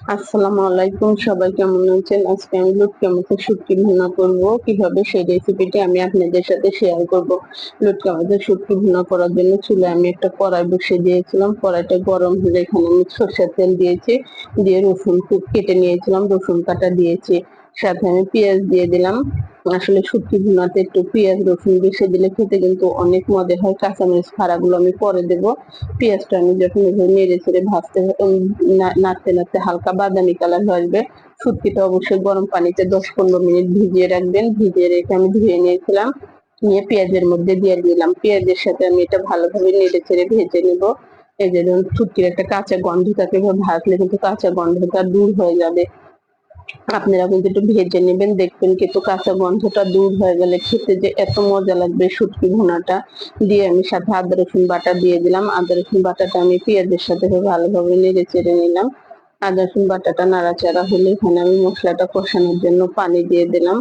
আসসালামু আলাইকুম সবাই কেমন আছেন? আজকে আমি লুটকা মাছের শুটকি ভুনা করব। কীভাবে সেই রেসিপিটি আমি আপনাদের সাথে শেয়ার করব? লুটকা মাছের শুটকি ভুনা করার জন্য চুলে আমি একটা কড়াই বসিয়ে দিয়েছিলাম। কড়াইটা গরম হলে এখানে আমি সরষের তেল দিয়েছি, দিয়ে রসুন কেটে নিয়েছিলাম, রসুন কাটা দিয়েছি। সাথে আমি পেঁয়াজ দিয়ে দিলাম। আসলে শুটকি ভুনাতে একটু পেঁয়াজ, রসুন বেশি দিলে খেতে কিন্তু অনেক মজা হয়। কাঁচামরিচ ফাড়াগুলো আমি পরে দেব। পেঁয়াজটা আমি যখন নেড়ে ছেড়ে ভাজতে নাড়তে নাড়তে হালকা বাদামি কালার হয়ে আসবে। শুটকিটা অবশ্যই গরম পানিতে দশ পনেরো মিনিট ভিজিয়ে রাখবেন। ভিজিয়ে রেখে আমি ধুয়ে নিয়েছিলাম। নিয়ে পেঁয়াজের মধ্যে দিয়ে দিলাম। পেঁয়াজের সাথে আমি এটা ভালোভাবে নেড়ে চেড়ে ভেজে নেব। এই যে ধরুন শুটকির একটা কাঁচা গন্ধ থাকে ভাজলে কিন্তু কাঁচা গন্ধটা দূর হয়ে যাবে। আপনারা কিন্তু একটু ভেজে নেবেন, দেখবেন কিন্তু কাঁচা গন্ধটা দূর হয়ে গেলে খেতে যে এত মজা লাগবে শুটকি ভুনাটা দিয়ে আমি সাথে আদা, রসুন বাটা দিয়ে দিলাম। আদা, রসুন বাটাটা আমি পেঁয়াজের সাথে ভালোভাবে নেড়ে চেড়ে নিলাম। আদা, রসুন বাটাটা নাড়াচাড়া হলে এখানে আমি মশলাটা কষানোর জন্য পানি দিয়ে দিলাম।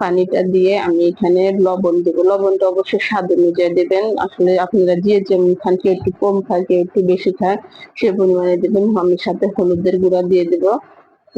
পানিটা দিয়ে আমি এখানে লবণ দেবো। লবণটা অবশ্যই স্বাদ অনুযায়ী দেবেন। আসলে আপনারা যে যেমন খান, কেউ একটু কম খায়, কেউ একটু বেশি খায়, সে পরিমাণে দেবেন। আমি সাথে হলুদের গুঁড়া দিয়ে দেবো।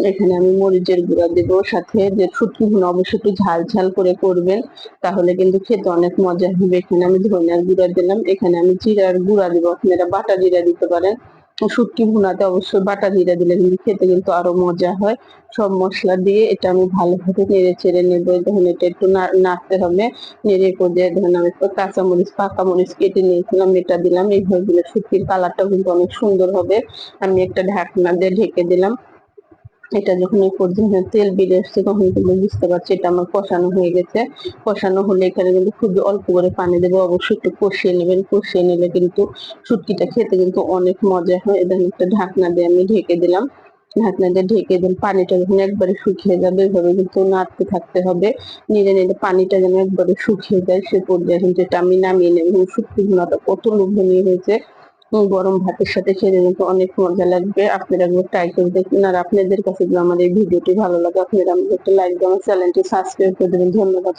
এখানে আমি মরিচের গুঁড়া দেবো, সাথে যে শুটকি ভুনা অবশ্যই একটু ঝাল ঝাল করে করবেন, তাহলে কিন্তু খেতে অনেক মজা হবে। এখানে আমি ধনিয়ার গুঁড়া দিলাম, এখানে আমি জিরার গুঁড়া দিব, আপনারা বাটা জিরা দিতে পারেন। শুটকি ভুনাতে অবশ্যই বাটা জিরা দিলে কিন্তু খেতে কিন্তু আরও মজা হয়। সব মশলা দিয়ে এটা আমি ভালোভাবে নেড়ে চেড়ে নেব ধরুন এটা একটু নাড়তে হবে। নেড়ে করে ধরুন আমি কাঁচা মরিচ, পাকা মরিচ কেটে নিয়েছিলাম, এটা দিলাম। এইভাবে দিলে শুটকির কালারটাও কিন্তু অনেক সুন্দর হবে। আমি একটা ঢাকনা দিয়ে ঢেকে দিলাম। এটা যখন এই পর্যন্ত তেল বেরিয়ে আসছে, তখন কিন্তু বুঝতে পারছি এটা আমার কষানো হয়ে গেছে। কষানো হলে এখানে কিন্তু খুব অল্প করে পানি দেবো। অবশ্যই একটু কষিয়ে নেবেন, কষিয়ে নিলে কিন্তু শুটকিটা খেতে কিন্তু অনেক মজা হয়। এটা একটা ঢাকনা দিয়ে আমি ঢেকে দিলাম। ঢাকনা দিয়ে ঢেকে দিন পানিটা যখন একবারে শুকিয়ে যাবে, এভাবে কিন্তু নাড়তে থাকতে হবে। নিড়ে নিলে পানিটা যেন একবারে শুকিয়ে যায়, সে পর্যায়ে কিন্তু এটা আমি নামিয়ে নেব। শুটকি ভুনাটা কত লোভনীয় হয়েছে। গরম ভাতের সাথে খেতে কিন্তু অনেক মজা লাগবে। আপনারা একবার ট্রাই করে দেখবেন আর আপনাদের কাছে যদি আমার এই ভিডিওটি ভালো লাগে, আপনারা আমাদের একটা লাইক আমার চ্যানেলটি সাবস্ক্রাইব করে দেবেন। ধন্যবাদ।